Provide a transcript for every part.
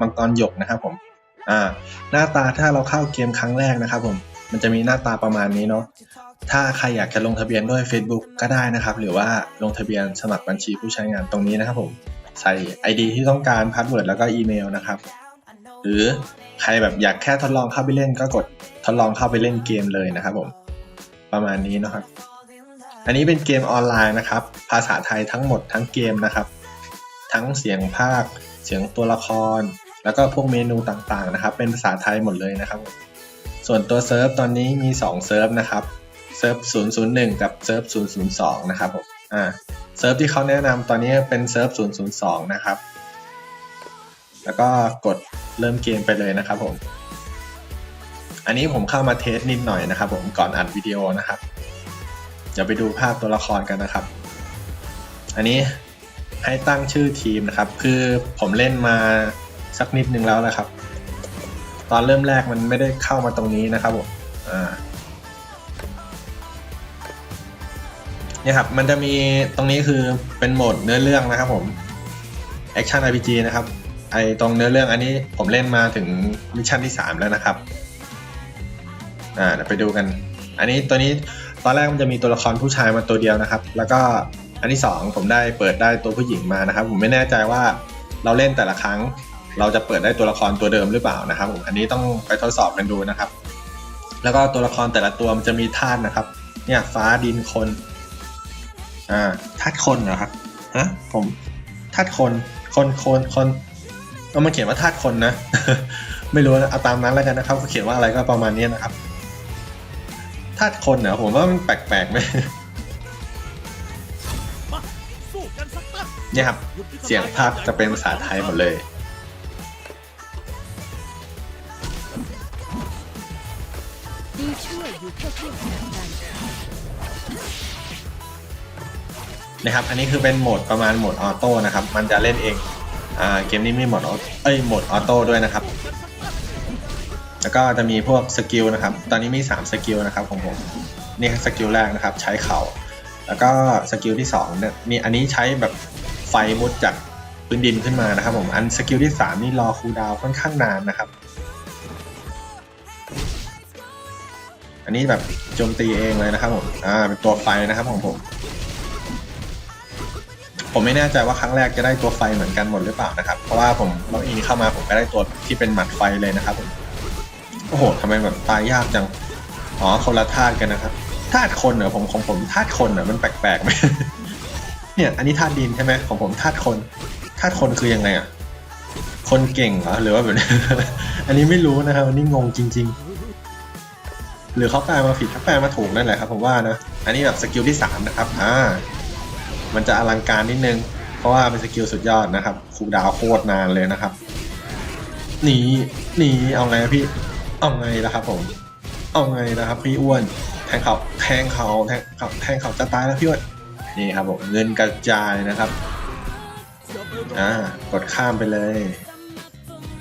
มังกรหยกนะครับผมอ่าหน้าตาถ้าเราเข้าเกมครั้งแรกนะครับผมมันจะมีหน้าตาประมาณนี้เนาะถ้าใครอยากจะลงทะเบียนด้วย Facebook ก็ได้นะครับ หรือว่าลงทะเบียนสมัครบัญชีผู้ใช้งานตรงนี้นะครับผมใส่ ID ที่ต้องการพาสเวิร์ดแล้วก็อีเมลนะครับหรือใครแบบอยากแค่ทดลองเข้าไปเล่นก็กดทดลองเข้าไปเล่นเกมเลยนะครับผมประมาณนี้นะครับ อันนี้เป็นเกมออนไลน์นะครับ ภาษาไทยทั้งหมดทั้งเกมนะครับ ทั้งเสียงภาค เสียงตัวละคร แล้วก็พวกเมนูต่างๆนะครับ เป็นภาษาไทยหมดเลยนะครับ ส่วนตัวเซิร์ฟตอนนี้มี 2 เซิร์ฟนะครับ เซิร์ฟ 001 กับเซิร์ฟ 002 นะครับผมอ่าเซิร์ฟที่เขาแนะนำตอนนี้เป็นเซิร์ฟ 002 นะครับ แล้วก็กดเริ่มเกมไปเลยนะครับผม อันนี้ผมเข้ามาเทสนิดหน่อยนะครับ ผมก่อนอัดวิดีโอนะครับเดี๋ยวไปดูภาพตัวละครกันนะครับ อันนี้ให้ตั้งชื่อทีมนะครับ คือผมเล่นมา สักนิดหนึ่งแล้วนะครับ ตอนเริ่มแรกมันไม่ได้เข้ามาตรงนี้นะครับผมอ่าเนี่ยครับมันจะมีตรงนี้คือเป็นโหมดเนื้อเรื่องนะครับผม Action RPG นะครับไอตรงเนื้อเรื่องอันนี้ผมเล่นมาถึงมิชชั่นที่ 3 แล้วนะครับอ่าเดี๋ยวไปดูกัน อันนี้ตัวนี้ตอนแรกมันจะมีตัวละครผู้ชายมาตัวเดียวนะครับ แล้วก็อันที่ 2 ผมได้เปิดได้ตัวผู้หญิงมานะครับ ผมไม่แน่ใจว่าเราเล่นแต่ละครั้ง เราจะเปิดได้ตัวละครตัวเดิมหรือเปล่านะครับผมอันนี้ต้องไปทดสอบกันดูนะครับ แล้วก็ตัวละครแต่ละตัวมันจะมีธาตุนะครับ เนี่ยฟ้าดินคนอ่าธาตุคนเหรอครับฮะผมธาตุคนคนคนคนก็มันเขียนว่าธาตุคนนะ ไม่รู้นะเอาตามนั้นแล้วกันนะครับเขาเขียนว่าอะไรก็ประมาณนี้นะครับธาตุคนเหรอผมว่ามันแปลกๆไหมมาสู้กันสักตั้งเนี่ยครับ เสียงภาคจะเป็นภาษาไทยหมดเลย นะครับ อันนี้คือเป็นโหมดประมาณโหมดออโต้นะครับ มันจะเล่นเอง อ่า เกมนี้มีโหมดเอ้ย โหมดออโต้ด้วยนะครับ แล้วก็จะมีพวกสกิลนะครับ ตอนนี้มี 3 สกิลนะครับของผม นี่คือสกิลแรกนะครับ ใช้เข่า แล้วก็สกิลที่2เนี่ยมีอันนี้ใช้แบบไฟมุดจากพื้นดินขึ้นมานะครับผม อันสกิลที่ 3 นี่รอคูลดาวค่อนข้างนานนะครับ อันนี้แบบโจมตีเองเลยนะครับผม อ่า เป็นตัวไฟนะครับของผม ผมไม่แน่ใจว่าครั้งแรกจะได้ตัวไฟเหมือนกันหมดหรือเปล่านะครับ เพราะว่าผมล็อกอินเข้ามาผมก็ได้ตัวที่เป็นหมัดไฟเลยนะครับผม โอ้โหทำไมแบบตายยากจัง อ๋อคนละธาตุกันนะครับ ธาตุคนเหรอผมของผมธาตุคนเหรอมันแปลกๆไหมเนี่ย อันนี้ธาตุดินใช่ไหมของผมธาตุคน ธาตุคนคือยังไงอะ คนเก่งเหรอหรือว่าแบบ อันนี้ไม่รู้นะครับอันนี้งงจริง ๆ หรือเขาแปลมาผิดถ้าแปลมาถูกนั่นแหละครับผมว่านะ อันนี้แบบสกิลที่สามนะครับ อ่า มันจะอลังการนิดนึง เพราะว่าเป็นสกิลสุดยอดนะครับคูดาวโคตรนานเลยนะครับ หนีหนีเอาไงพี่ เอาไงล่ะครับ ผม เอาไงนะครับ พี่อ้วน แทงเขาแทงเขาแทงเขาแทงเขาจะตายแล้วพี่อ้วน นี่ครับผมเงินกระจายนะครับ อ่า กดข้ามไปเลย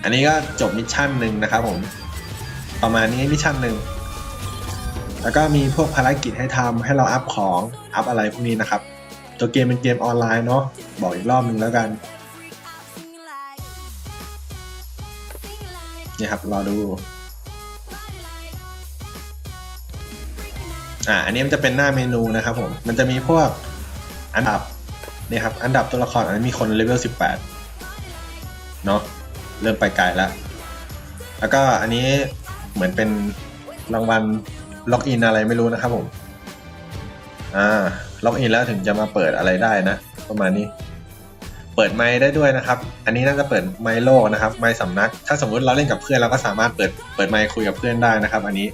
อันนี้ก็จบมิชชั่นหนึ่งนะครับ ผม ประมาณนี้มิชชั่นหนึ่ง แล้วก็มีพวกภารกิจให้ทำให้เราอัพของอัพอะไรพวกนี้นะครับ ตัวเกมเป็นเกมออนไลน์เนาะบอกอีกรอบหนึ่งแล้วกันนี่ครับรอดู อ่าอันนี้มันจะเป็นหน้าเมนูนะครับผม มันจะมีพวกอันดับนี่ครับ อันดับตัวละครอันนี้มีคนเลเวล18 เนาะเริ่มไปไกลแล้ว แล้วก็อันนี้เหมือนเป็นรางวัล ล็อกอินอะไรไม่รู้นะครับผม อ่า ล็อกอินแล้วถึงจะมาเปิดอะไรได้นะ ประมาณนี้ เปิดไมค์ได้ด้วยนะครับ อันนี้น่าจะเปิดไมค์โลกนะครับ ไมค์สำนัก ถ้าสมมุติเราเล่นกับเพื่อนเราก็สามารถเปิด เปิดไมค์คุยกับเพื่อนได้นะครับ อันนี้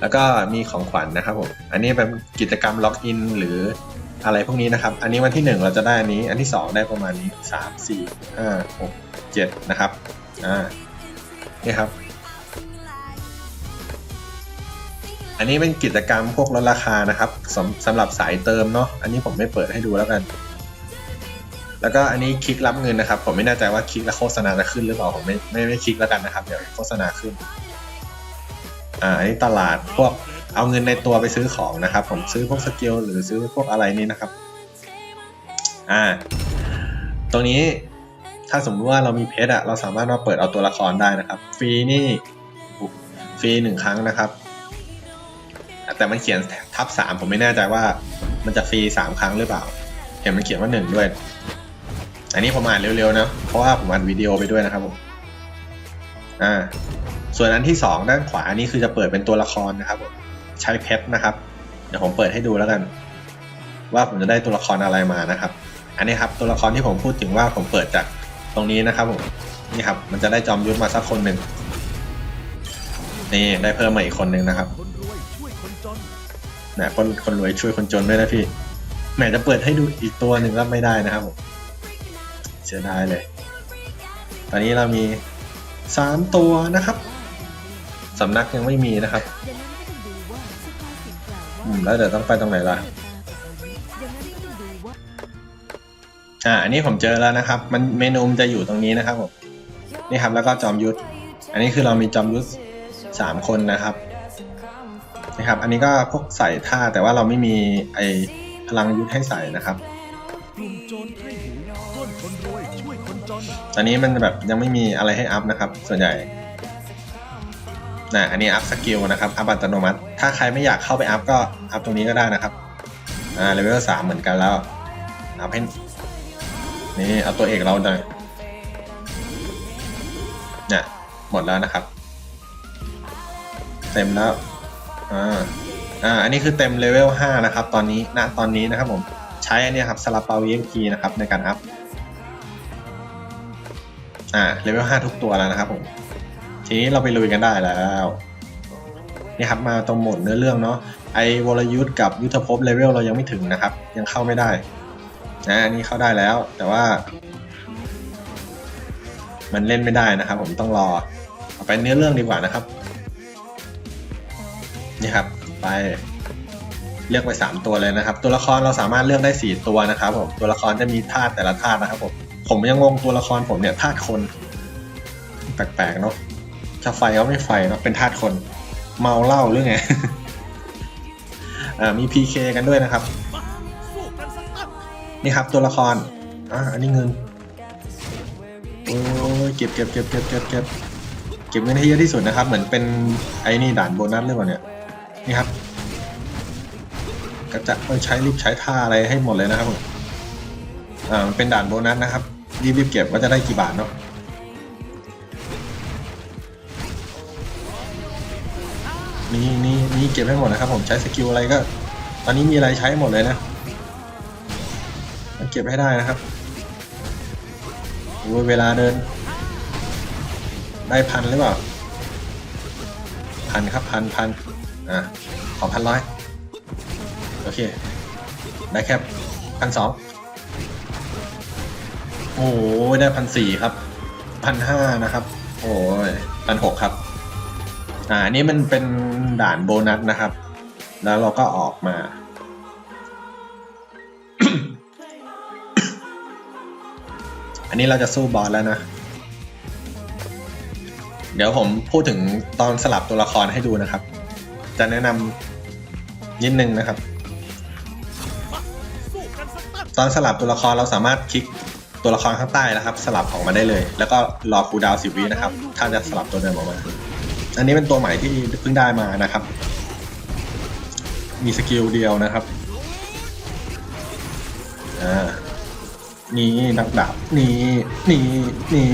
แล้วก็มีของขวัญนะครับผม อันนี้เป็นกิจกรรมล็อกอินหรืออะไรพวกนี้นะครับ อันนี้วันที่หนึ่งเราจะได้อันนี้ อันที่สองได้ประมาณนี้สามสี่ห้าหกเจ็ดนะครับ อ่า นี่ครับ อันนี้เป็นกิจกรรมพวกลดราคานะครับสำสำหรับสายเติมเนาะอันนี้ผมไม่เปิดให้ดูแล้วกัน แล้วก็อันนี้คลิกรับเงินนะครับ ผมไม่แน่ใจว่าคลิกแล้วโฆษณาจะขึ้นหรือเปล่าผมไม่ไม่ไม่คลิกแล้วกันนะครับเดี๋ยวโฆษณาขึ้นอ่าอันนี้ตลาดพวกเอาเงินในตัวไปซื้อของนะครับ ผมซื้อพวกสกิลหรือซื้อพวกอะไรนี่นะครับ อ่า ตรงนี้ถ้าสมมติว่าเรามีเพชรอะเราสามารถมาเปิดเอาตัวละครได้นะครับ ฟรีนี่ฟรีหนึ่งครั้งนะครับ แต่มันเขียนทับสามผมไม่แน่ใจว่า มันจะฟรีสามครั้งหรือเปล่า เห็นมันเขียนว่าหนึ่งด้วย อันนี้ผมอ่านเร็วๆนะเพราะว่าผมอ่านวิดีโอไปด้วยนะครับผมอ่า ส่วนอันที่สองด้านขวานี่คือจะเปิดเป็นตัวละครนะครับผมใช้เพชรนะครับ เดี๋ยวผมเปิดให้ดูแล้วกัน ว่าผมจะได้ตัวละครอะไรมานะครับ อันนี้ครับตัวละครที่ผมพูดถึงว่าผมเปิดจากตรงนี้นะครับผมนี่ครับ มันจะได้จอมยุทธมาสักคนหนึ่งนี่ได้เพิ่มมาอีกคนหนึ่งนะครับ นะคนคนรวยช่วยคนจนด้วยนะพี่แหมจะเปิดให้ดูอีกตัวหนึ่งก็ไม่ได้นะครับผมเสียดายเลย ตอนนี้เรามีสามตัวนะครับสำนักยังไม่มีนะครับอืมแล้วเดี๋ยวต้องไปตรงไหนล่ะอ่าอ่าอันนี้ผมเจอแล้วนะครับ มันเมนูมันจะอยู่ตรงนี้นะครับผมนี่ครับแล้วก็จอมยุทธอันนี้คือเรามีจอมยุทธสามคนนะครับ นะครับ อันนี้ก็พวกใส่ท่าแต่ว่าเราไม่มีไอพลังยุทธให้ใส่นะครับกลุ่มโจรไข้หูปล้นคนรวยช่วยคนจนตอนนี้มันแบบยังไม่มีอะไรให้อัพนะครับ ส่วนใหญ่นะอันนี้อัพสกิลนะครับอัพอัตโนมัติ ถ้าใครไม่อยากเข้าไปอัพก็อัพตรงนี้ก็ได้นะครับอ่าเลเวลสามเหมือนกันแล้วอัพให้นี่เอาตัวเอกเราหน่อยเนี่ยหมดแล้วนะครับ เต็มแล้ว อ่าอ่าอันนี้คือเต็มเลเวลห้านะครับ ตอนนี้ณตอนนี้นะครับผมใช้อันนี้ครับสลับเปา EXP นะครับในการอัพอ่าเลเวลห้าทุกตัวแล้วนะครับผมทีนี้เราไปลุยกันได้แล้วนี่ครับมาตรงหมดเนื้อเรื่องเนาะไอวรยุทธ์กับยุทธภพเลเวลเรายังไม่ถึงนะครับ ยังเข้าไม่ได้นะอันนี้เข้าได้แล้ว แต่ว่า มันเล่นไม่ได้นะครับ ผมต้องรอเอาไปเนื้อเรื่องดีกว่านะครับ นี่ครับ ไปเลือกไปสามตัวเลยนะครับ ตัวละครเราสามารถเลือกได้สี่ตัวนะครับผมตัวละครจะมีธาตุแต่ละธาตุนะครับผมผมยังงงตัวละครผมเนี่ยธาตุคน แปลกๆเนาะจะไฟก็ไม่ไฟเนาะเป็นธาตุคน เมาเหล้าหรือไงอ่ามี PK กันด้วยนะครับนี่ครับตัวละครอ่าอันนี้เงินโอ้ยเก็บเก็บเก็บเก็บเก็บเก็บเก็บเงินให้เยอะที่สุดนะครับ เหมือนเป็นไอ้นี่ด่านโบนัสหรือเปล่าเนี่ย นี่ครับก็จะต้องใช้รีบใช้ท่าอะไรให้หมดเลยนะครับผมอ่ามันเป็นด่านโบนัสนะครับรีบรีบเก็บว่าจะได้กี่บาทเนาะนี่นี่นี่เก็บให้หมดนะครับผมใช้สกิลอะไรก็ ตอนนี้มีอะไรใช้หมดเลยนะเก็บให้ได้นะครับโอ้ยเวลาเดิน ได้พันหรือเปล่าพันครับพันพัน อะขอพันร้อยโอเค ได้แค่พันสองโอ้ยได้พันสี่ครับพันห้านะครับ โอ้ยพันหกครับ อ่าอันนี้มันเป็นด่านโบนัสนะครับ แล้วเราก็ออกมา อันนี้เราจะสู้บอสแล้วนะ เดี๋ยวผมพูดถึงตอนสลับตัวละครให้ดูนะครับ จะแนะนำนิดนึงนะครับ ตอนสลับตัวละครเราสามารถคลิกตัวละครข้างใต้นะครับ สลับออกมาได้เลย แล้วก็รอคูดาวน์10วินะครับ ถ้าจะสลับตัวเดิมออกมา อันนี้เป็นตัวใหม่ที่เพิ่งได้มานะครับ มีสกิลเดียวนะครับอ่านี่ดักดาบนี่นี่นี่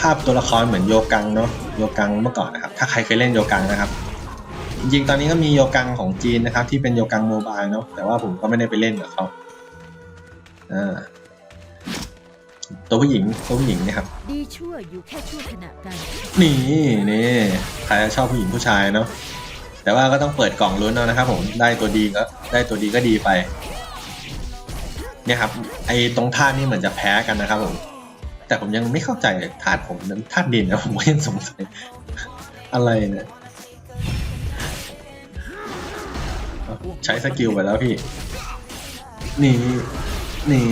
ภาพตัวละครเหมือนโยกังเนาะโยกังเมื่อก่อนนะครับ ถ้าใครเคยเล่นโยกังนะครับ จริงๆ ตอนนี้ก็มีโยกังของจีนนะครับ ที่เป็นโยกังโมบายเนาะแต่ว่าผมก็ไม่ได้ไปเล่นกับเขาอ่าตัวผู้หญิงตัวผู้หญิงเนะครับดีชั่วอยู่แค่ชั่วขณะกันนี่นี่ใครชอบผู้หญิงผู้ชายเนาะแต่ว่าก็ต้องเปิดกล่องลุ้นเอานะครับ ผมได้ตัวดีก็ได้ตัวดีก็ดีไป เนี่ยครับ ไอ้ตรงธาตุนี่เหมือนจะแพ้กันนะครับผมแต่ผมยังไม่เข้าใจเลยธาตุผมนั้นธาตุดินนะผมก็ยังสงสัยอะไรเนี่ย ใช้สกิลไปแล้วพี่นี่นี่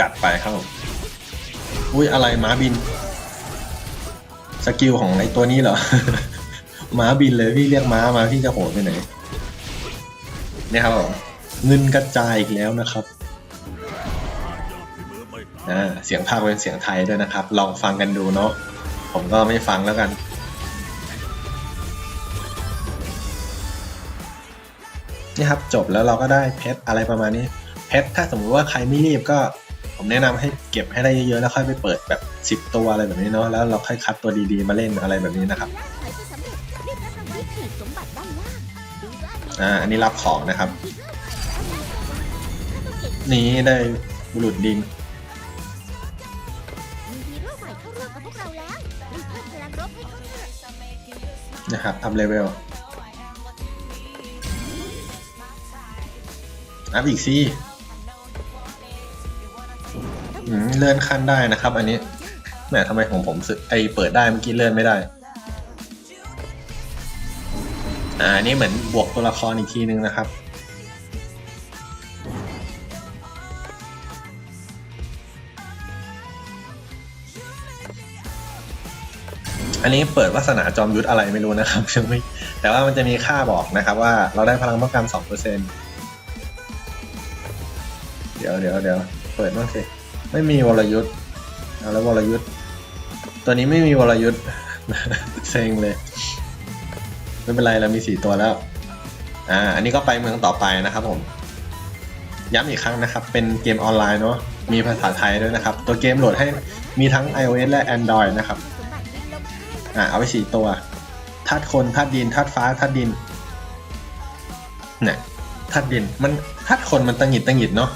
จัดไปครับผมอุ้ยอะไรม้าบิน สกิลของไอตัวนี้เหรอม้าบินเลยพี่เรียกม้ามาพี่จะโหดไปไหนเนี่ยครับผมเงินกระจายอีกแล้วนะครับเสียงภาคเป็นเสียงไทยด้วยนะครับ ลองฟังกันดูเนาะผมก็ไม่ฟังแล้วกัน นี่ครับจบแล้วเราก็ได้เพชรอะไรประมาณนี้เพชรถ้าสมมุติว่าใครไม่รีบก็ ผมแนะนำให้เก็บให้ได้เยอะๆแล้วค่อยไปเปิดแบบสิบตัวอะไรแบบนี้เนาะแล้วเราค่อยคัดตัวดีๆมาเล่นอะไรแบบนี้นะครับอ่าอันนี้รับของนะครับ นี่ได้บุรุษดินนะครับอัพเลเวล อัพอีกสิเลื่อนขั้นได้นะครับ อันนี้แหมทำไมของผมสึไอเปิดได้เมื่อกี้เลื่อนไม่ได้ อ่าอันนี้เหมือนบวกตัวละครอีกทีนึงนะครับอันนี้เปิดวาสนาจอมยุทธอะไรไม่รู้นะครับยังไม่แต่ว่ามันจะมีค่าบอกนะครับว่าเราได้พลังป้องกันสองเเดี๋ยวเดี๋ยวเดี๋ยวเปิดบ้างสิไม่มีวรยุทธ์เอาแล้ววรยุทธ์ตัวนี้ไม่มีวรยุทธ์เซ็งเลย ไม่เป็นไรเรามีสี่ตัวแล้วอ่าอันนี้ก็ไปเมืองต่อไปนะครับผม ย้ำอีกครั้งนะครับ เป็นเกมออนไลน์เนาะมีภาษาไทยด้วยนะครับ ตัวเกมโหลดให้มีทั้ง iOS และ Android นะครับอะเอาไปสี่ตัวธาตุคนธาตุดินธาตุฟ้าธาตุดินเนี่ยธาตุดินมันธาตุคนมันตังหิดตังหงิดเนาะ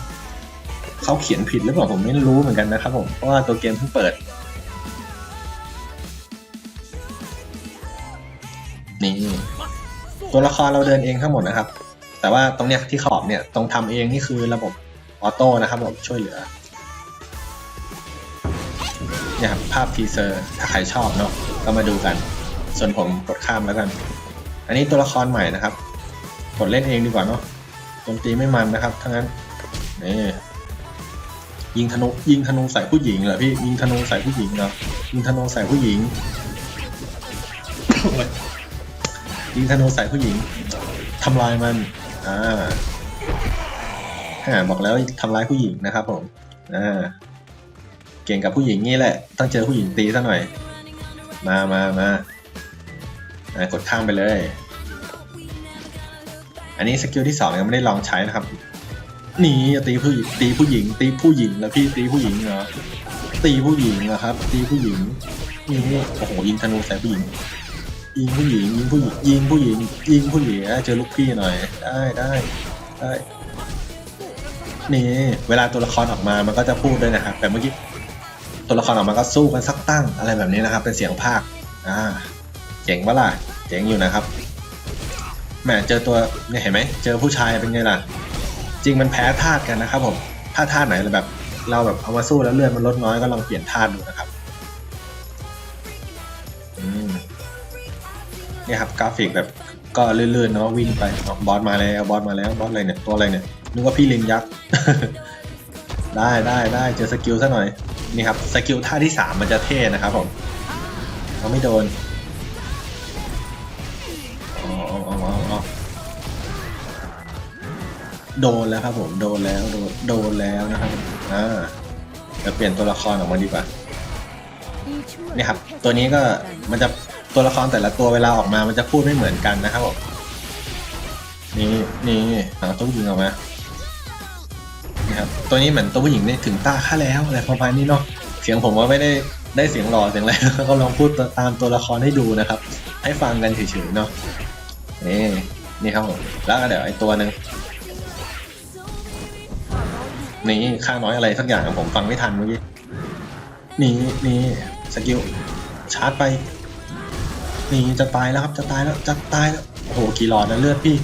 เขาเขียนผิดหรือเปล่าผมไม่รู้เหมือนกันนะครับผมเพราะว่าตัวเกมเพิ่งเปิด นี่ ตัวละครเราเดินเองทั้งหมดนะครับ แต่ว่าตรงเนี้ยที่ขอบเนี่ยตรงทำเองนี่คือระบบออโต้นะครับผมช่วยเหลือเนี่ยครับภาพทีเซอร์ถ้าใครชอบเนาะก็มาดูกัน ส่วนผมกดข้ามแล้วกัน อันนี้ตัวละครใหม่นะครับกดเล่นเองดีกว่าเนาะโจมตีไม่มันนะครับทั้งนั้นนี่ ยิงธนูยิงธนูใส่ผู้หญิงเหรอพี่ยิงธนูใส่ผู้หญิงเหรอยิงธนูใส่ผู้หญิงยิงธนูใส่ผู้หญิงทำลายมันอ่าฮะบอกแล้วทำร้ายผู้หญิงนะครับผมอ่าเก่งกับผู้หญิงนี่แหละ ต้องเจอผู้หญิงตีซะหน่อย มามามาอ่ากดข้ามไปเลย อันนี้สกิลที่สองยังไม่ได้ลองใช้นะครับ นี่ตีผู้หญิงตีผู้หญิง ตีผู้หญิงแล้วพี่ตีผู้หญิงเหรอตีผู้หญิงเหรอครับ ตีผู้หญิงนี่โอ้โหยิงธนูใส่ผู้หญิงยิงผู้หญิงยิงผู้หญิงยิงผู้หญิงยิงผู้หญิงเจอลูกพี่หน่อยได้ได้ได้นี่เวลาตัวละครออกมามันก็จะพูดด้วยนะครับแต่เมื่อกี้ตัวละครออกมาก็สู้กันสักตั้งอะไรแบบนี้นะครับ เป็นเสียงภาคอ่าเจ๋งปะล่ะเจ๋งอยู่นะครับแหมเจอตัวเนี่ยเห็นไหมเจอผู้ชายเป็นไงล่ะ จริงมันแพ้ธาตุกันนะครับผมถ้าธาตุไหนแบบ เราแบบเอามาสู้แล้วเลือดมันลดน้อยก็ลองเปลี่ยนธาตุดูนะครับอืมเนี่ยครับกราฟิกแบบก็เลื่อนๆเนาะวิ่งไปบอสมาแล้วบอสมาแล้วบอสอะไรเนี่ยตัวอะไรเนี่ยนึกว่าพี่ลิงยักษ์ได้ได้ได้เจอสกิลซะหน่อยนี่ครับสกิลท่าที่สามมันจะเท่นะครับผมเขาไม่โดน โดนแล้วครับผมโดนแล้วโดนโดนแล้วนะครับอ่าเดี๋ยวเปลี่ยนตัวละครออกมาดีกว่าเนี่ยครับ ตัวนี้ก็มันจะตัวละครแต่ละตัวเวลาออกมา มันจะพูดไม่เหมือนกันนะครับผมนี่นี่เอาตัวผู้หญิงออกมานี่ครับตัวนี้เหมือนตัวผู้หญิงนี่ถึงตาข้าแล้วอะไรประมาณนี้เนาะเสียงผมว่าไม่ได้ได้เสียงหล่อเสียงอะไรก็ลองพูดตามตัวละครให้ดูนะครับ ให้ฟังกันเฉยๆเนาะนี่นี่ครับผมแล้วก็เดี๋ยวไอ้ตัวหนึ่ง นี่ข้างน้อยอะไรสักอย่างผมฟังไม่ทันเมื่อกี้นี่นี่สกิลชาร์จไปนี่จะตายแล้วครับจะตายแล้วจะตายแล้วโอ้โหกี่หลอดนะเลือดพี่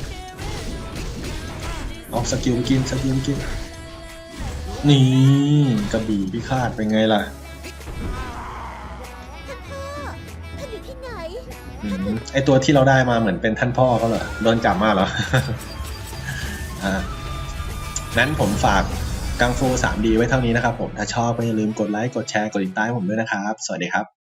เอาสกิลไปกินสกิลไปกินนี่กระบี่พิฆาตเป็นไงล่ะท่านอยู่ที่ไหนอืมไอตัวที่เราได้มาเหมือนเป็นท่านพ่อเขาเหรอโดนจับมาเหรออ่านั้นผมฝาก กังฟู 3D ไว้เท่านี้นะครับผม ถ้าชอบก็อย่าลืมกดไลค์ กดแชร์ กดติดตามผมด้วยนะครับ สวัสดีครับ